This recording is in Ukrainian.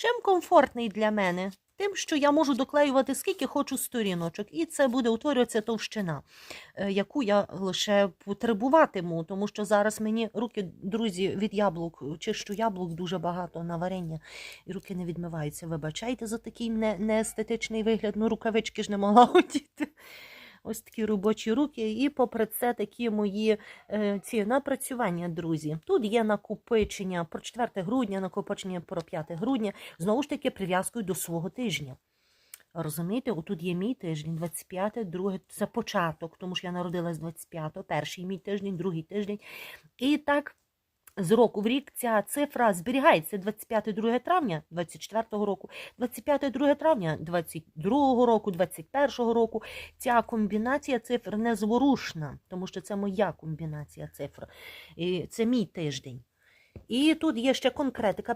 Чим комфортний для мене? Тим, що я можу доклеювати скільки хочу сторіночок, і це буде утворюватися товщина, е, яку я лише потребуватиму, тому що зараз мені руки, друзі, від яблук, чищу яблук дуже багато на варення, і руки не відмиваються. Вибачайте за такий не, неестетичний вигляд, ну рукавички ж не могла одіти. Ось такі робочі руки, і попри це такі мої е, ці напрацювання, друзі. Тут є накопичення про 4 грудня, накопичення про 5 грудня, знову ж таки прив'язкою до свого тижня. Розумієте, отут є мій тиждень, 25, друге це початок, тому що я народилась 25, перший мій тиждень, другий тиждень. І так з року в рік ця цифра зберігається 25 2 травня 24 року, 25 2 травня 22 року, 21 року. Ця комбінація цифр незворушна, тому що це моя комбінація цифр. І це мій тиждень. І тут є ще конкретика.